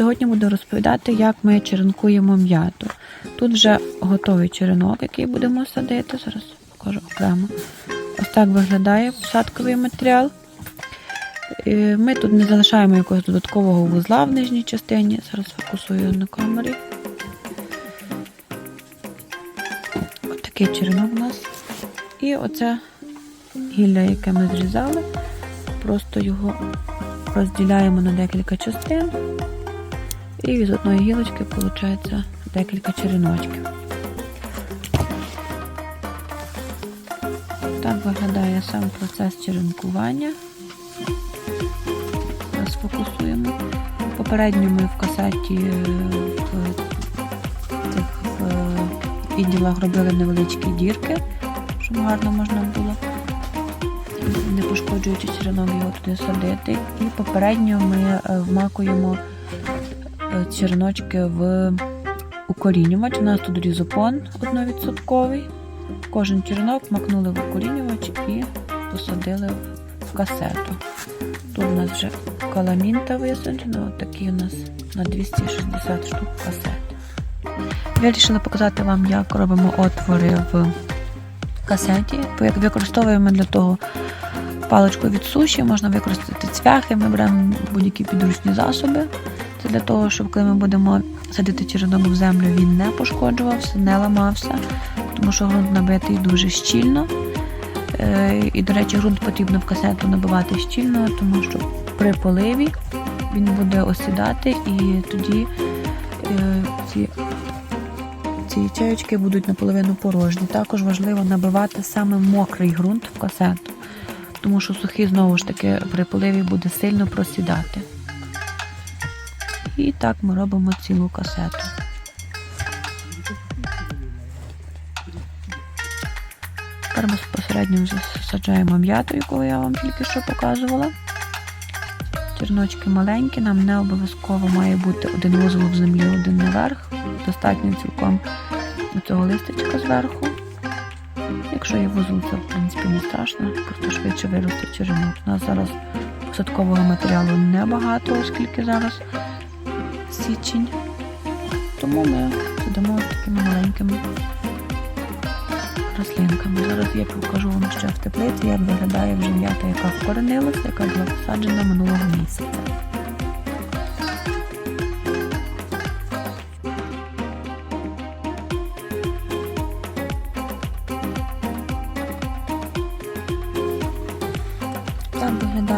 Сьогодні буду розповідати, як ми черенкуємо м'яту. Тут вже готовий черенок, який будемо садити. Зараз покажу окремо. Ось так виглядає посадковий матеріал. Е, Ми тут не залишаємо якогось додаткового вузла в нижній частині. Зараз фокусую на камері. Ось такий черенок у нас. І оце гілля, яке ми зрізали. Просто його розділяємо на декілька частин. І з одної гілочки виходить декілька череночків. Так виглядає сам процес черенкування. Зараз фокусуємо. Попередньо ми в касеті е, в цих відділах робили невеличкі дірки, щоб гарно можна було, не пошкоджуючи черенок його туди садити. І попередньо ми е, вмакуємо череночки в укорінювач. У нас тут різопон 1%. Кожен черенок макнули в укорінювач і посадили в касету. Тут у нас вже каламінта висаджена, такі у нас на 260 штук касет. Вирішила показати вам, як робимо отвори в касеті. Використовуємо для того паличку від суші, можна використати цвяхи, ми беремо будь-які підручні засоби. Це для того, щоб коли ми будемо садити черенок в землю, він не пошкоджувався, не ламався, тому що ґрунт набитий дуже щільно. Е, І, до речі, ґрунт потрібно в касету набивати щільно, тому що при поливі він буде осідати і тоді е, ці, ці ячеючки будуть наполовину порожні. Також важливо набивати саме мокрий ґрунт в касету, тому що сухий знову ж таки при поливі буде сильно просідати. І так ми робимо цілу касету. Тепер ми безпосередньо саджаємо м'яту, яку я вам тільки що показувала. Черночки маленькі, нам не обов'язково має бути один вузол в землі, один наверх. Достатньо цілком цього листочка зверху. Якщо є вузол, це в принципі не страшно, просто швидше виросте черенок. У нас зараз посадкового матеріалу небагато, оскільки зараз січень. Тому ми сидимо такими маленькими рослинками. Зараз я покажу вам ще в теплиці, як виглядає вже м'ята, яка вкоренилася, яка була посаджена минулого місяця.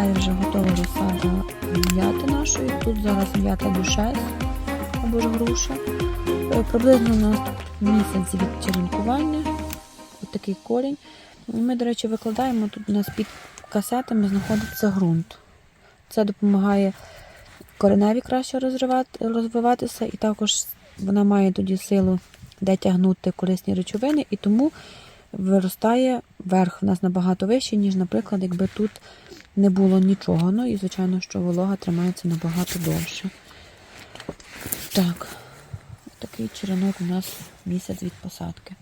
Виглядає вже готова розсада м'яти нашої. Тут зараз м'ята душес або ж груша. Е, Приблизно у нас місяць від черенкування. Ось такий корінь. Ми, до речі, викладаємо тут у нас під касетами знаходиться ґрунт. Це допомагає кореневі краще розвиватися, і також вона має тоді силу де тягнути корисні речовини, і тому виростає верх у нас набагато вищий, ніж, наприклад, якби тут не було нічого. Ну і, звичайно, що волога тримається набагато довше. Так, такий черенок у нас місяць від посадки.